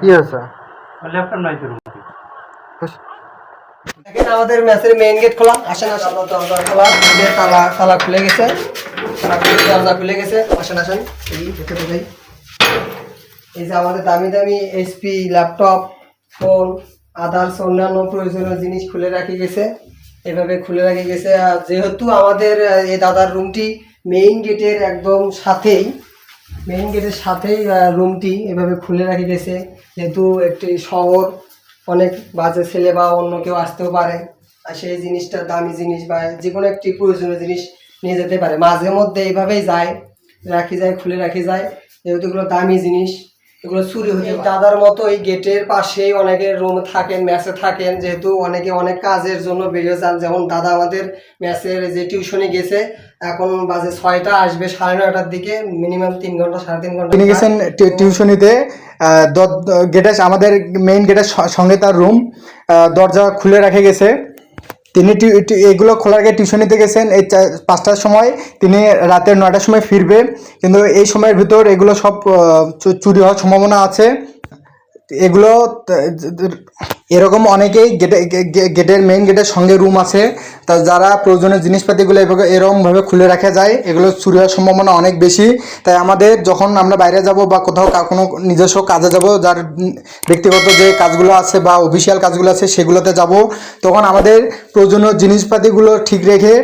কি হয়েছে ল্যাপটপ নাই তোর দেখেন আমাদের ম্যাচের মেইন গেট খোলা। আসেন আসেন। দরজা খোলা। যে তালা তালা খুলে গেছে। তালা খুলে দরজা খুলে গেছে। আসেন আসেন। এই দেখে দেখাই। এই যে আমাদের দামি দামি এইচপি ল্যাপটপ ফোন আদার্স অন্যান্য প্রয়োজনীয় জিনিস খুলে রাখি গেছে। এভাবে খুলে রাখি গেছে। আর যেহেতু আমাদের এই দাদার রুমটি মেইন গেটের একদম সাথেই মেইন গেটের সাথেই রুমটি এভাবে খুলে রাখি গেছে। যেহেতু একটি শহর, অনেক বাজে ছেলে বা অন্য কেউ আসতেও পারে। আর সেই জিনিসটা দামি জিনিস বা যে কোনো একটি প্রয়োজনীয় জিনিস নিয়ে যেতে পারে। মাঝে মধ্যে এইভাবেই যায়, রাখি যায়, খুলে রাখি যায়। যেহেতু এগুলো দামি জিনিস এগুলো চুরি হয়ে দাদার মতো এই গেটের পাশেই অনেকে রুম থাকেন ম্যাচে থাকেন যেহেতু অনেকে অনেক কাজের জন্য বেরিয়ে যান। যেমন দাদা আমাদের ম্যাচের যে টিউশনে গেছে এখন বাজে ছয়টা আসবে সাড়ে নয়টার দিকে মিনিমাম তিন ঘণ্টা সাড়ে তিন ঘণ্টা। তিনি গেছেন টিউশনিতে গেটে আমাদের মেইন গেটের সঙ্গে তার রুম দরজা খুলে রেখে গেছে। তিনি এগুলো খোলার আগে টিউশনিতে গেছেন, এই পাঁচটার সময়। তিনি রাতের নয়টার সময় ফিরবে। কিন্তু এই সময়ের ভিতর এগুলো সব চুরি হওয়ার সম্ভাবনা আছে। এগুলো, এরকম অনেকেই গেটে গেটের মেইন গেটের সঙ্গে রুম আছে। তা যারা প্রয়োজনীয় জিনিসপাতিগুলো এভাবে এরকমভাবে খুলে রাখা যায়, এগুলো চুরি হওয়ার সম্ভাবনা অনেক বেশি। তাই আমাদের যখন আমরা বাইরে যাব বা কোথাও কোনো নিজস্ব কাজে যাব, যার ব্যক্তিগত যে কাজগুলো আছে বা অফিসিয়াল কাজগুলো আছে, সেগুলোতে যাব। তখন আমাদের প্রয়োজনীয় জিনিসপাতিগুলো ঠিক রেখে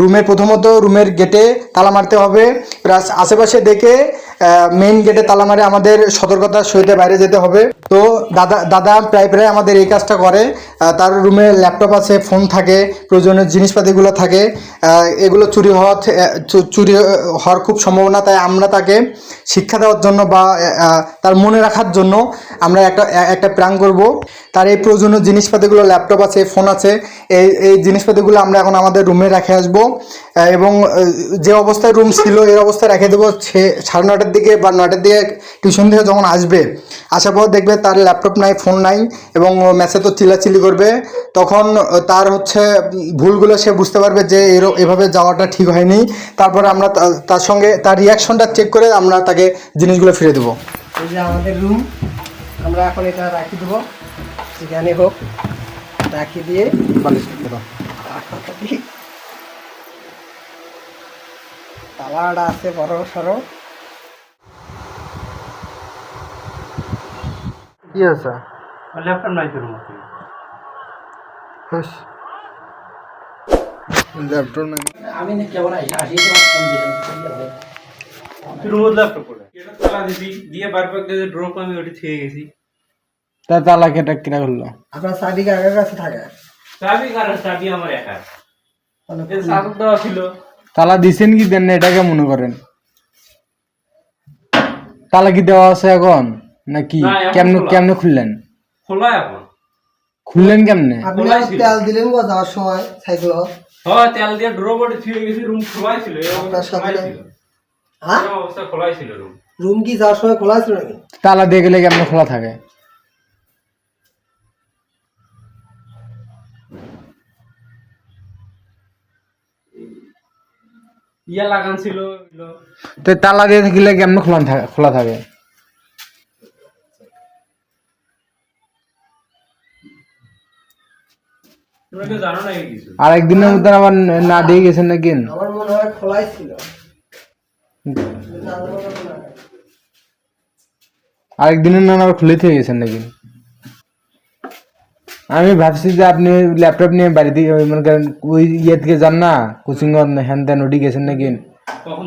রুমে প্রথমত রুমের গেটে তালা মারতে হবে। প্লাস আশেপাশে দেখে মেইন গেটে তালা মারে আমাদের সতর্কতার সহিত বাইরে যেতে হবে। তো দাদা দাদা প্রায় প্রায় আমাদের এই কাজটা করে। তার রুমে ল্যাপটপ আছে ফোন থাকে, প্রয়োজনীয় জিনিসপাতিগুলো থাকে। এগুলো চুরি হওয়া চুরি হওয়ার খুব সম্ভাবনা, তাই আমরা তাকে শিক্ষা দেওয়ার জন্য বা তার মনে রাখার জন্য আমরা একটা একটা প্রাং করব। তার এই প্রয়োজনীয় জিনিসপাতিগুলো ল্যাপটপ আছে ফোন আছে, এই এই জিনিসপাতিগুলো আমরা এখন আমাদের রুমে রেখে আসব। এবং যে অবস্থায় রুম ছিল এর অবস্থায় রেখে দেবো সে- সাড়ে নটার দিকে বা নটার দিকে টিউশন থেকে যখন আসবে আসার পর দেখবে তার ল্যাপটপ নাই ফোন নাই এবং ম্যাসে তো চিল্লাচিল্লি করবে। তখন তার হচ্ছে ভুলগুলো সে বুঝতে পারবে যে এর এভাবে যাওয়াটা ঠিক হয়নি। তারপরে আমরা তার সঙ্গে তার রিয়াকশনটা চেক করে আমরা তাকে জিনিসগুলো ফিরে দেবো। এই যে আমাদের রুম আমরা এখন এটা রাখি দেবো। যেখানে হোক রাখি দিয়ে তালাটা আছে বড় সড়ো। কি ল্যাপটপ নাই। তোর মতো ল্যাপটপ নাই তোর মতো ল্যাপটপ করে এটা তালা দিবি দিয়ে বারবার দিয়ে ড্রপ আমি ওটি থেকে গেছি। তা তালা কেটা কিনা করল? আপনার চাবি কাছে থাকে? চাবি কারণ চাবি আমার একা। দেওয়া ছিল। তালা দিছেন কি দেন না এটাকে মনে করেন? তালা কি দেওয়া আছে এখন নাকি কেমনে কেমনে খুললেন? খোলা এখন। খুললেন কেমনে? আপনি তেল দিলেন গো যাওয়ার সময় সাইকেল হ্যাঁ তেল দিয়ে ড্রপ ওটি থেকে গেছি রুম খোলাই ছিল আপনার সাথে হ্যাঁ? অবস্থা খোলাই ছিল রুম রুম কি যাওয়ার সময় খোলা ছিল নাকি? তালা দিয়ে গেলে কেমনে খোলা থাকে? ইয়া লাগান ছিল তো তালা দিয়ে থাকলে কেমনে খোলা থাকে খোলা থাকে? আর একদিনের মধ্যে আবার না দিয়ে গেছেন নাকি? আমার মনে হয় খোলাই ছিল। আরেকদিনের না আবার খুলে থেকে গেছেন নাকি? আমি ভাবছি যে আপনি ল্যাপটপ নিয়ে বাড়ি থেকে মনে করেন ওই ইয়ে থেকে যান না কোচিং হ্যান ত্যান ওটি গেছেন নাকি? কখন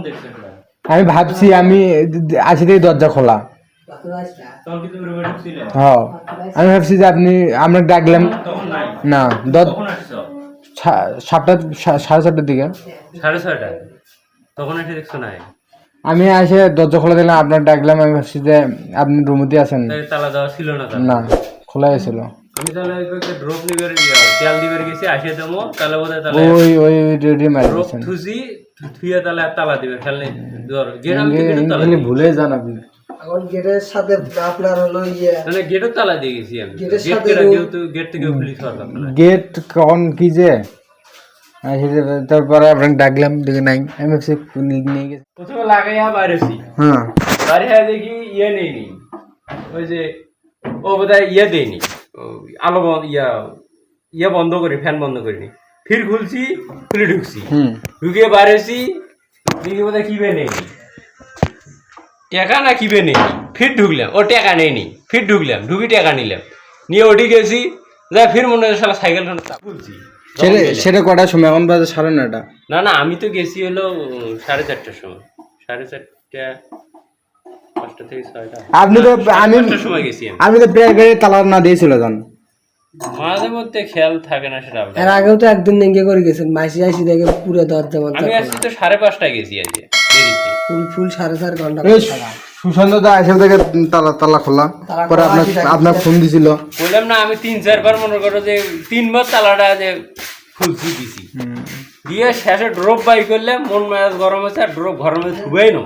আমি ভাবছি আমি আছি থেকে দরজা খোলা। হ্যাঁ। আমি ভাবছি যে আপনি আমরা ডাকলাম না সাতটা সাড়ে সাতটার দিকে। সাড়ে ছয়টা তখন এসে দেখছ নাই? আমি এসে দরজা খোলা দিলাম আপনার ডাকলাম আমি ভাবছি যে আপনি রুমতে আছেন। তালা দেওয়া ছিল না না খোলা ছিল। আমি তাহলে একটা ড্রপ নিবার তেল দিবার গেছি আসিয়ে দেবো তাহলে বোধহয় তাহলে ওই ওই রেডি মারি ড্রপ থুসি থুইয়া তাহলে আর তালা দিবে গেট আমি তালা দিই। ভুলে যান আপনি। এখন গেটের সাথে আপনার হলো ইয়ে। মানে গেটের তালা দিয়ে গেছি আমি। গেটের গেট সাথে যেহেতু গেট থেকে পুলিশ পারলাম গেট কখন কি যে? তারপরে আপনাকে ডাকলাম দেখে নাই। আমি ভাবছি নিয়ে গেছে। প্রথমে লাগাইয়া বাইরেছি হ্যাঁ। বাইরে দেখি ইয়ে নেই নি। ওই যে ও বোধহয় ইয়ে দেয়নি। আলো ইয়া ইয়ে বন্ধ করি ফ্যান বন্ধ করিনি। ফির খুলছি খুলে ঢুকছি। ঢুকে বাড়েছি দেখি বোধহয় কিবে নেয়নি টাকা না কিবে নেয়নি ফির ঢুকলাম। ও টাকা নেয়নি ফির ঢুকলাম ঢুকি টাকা নিলাম। নিয়ে ওটি গেছি। যা ফির মনে হয় সালা সাইকেল খুলছি। সেটা সেটা কটার সময়? এখন বাজে সাড়ে নয়টা। না না আমি তো গেছি হলো সাড়ে চারটার সময়। সাড়ে চারটা পাঁচটা থেকে ছয়টা। আপনি তো আমি সময় গেছি আমি। তো প্রায় গাড়ি তালা না দিয়ে চলে যান। মাঝে মধ্যে খেয়াল থাকে না সেটা। এর আগেও তো একদিন নেঙ্গে করে গেছেন মাসি আসি দেখে পুরো দরজা মধ্যে আমি আসছি তো সাড়ে পাঁচটায় গেছি আজকে দেরিতে। ফুল ফুল সাড়ে চার ঘণ্টা সুশান্ত দা এসে থেকে তালা তালা খোলা পরে আপনার আপনার ফোন দিছিল। বললাম না আমি তিন চারবার মনে করো যে তিনবার তালাটা যে খুলছি দিছি। দিয়ে শেষে ড্রপ বাই করলে মন মেজাজ গরম হয়েছে আর ড্রপ মধ্যে ধুবেই না।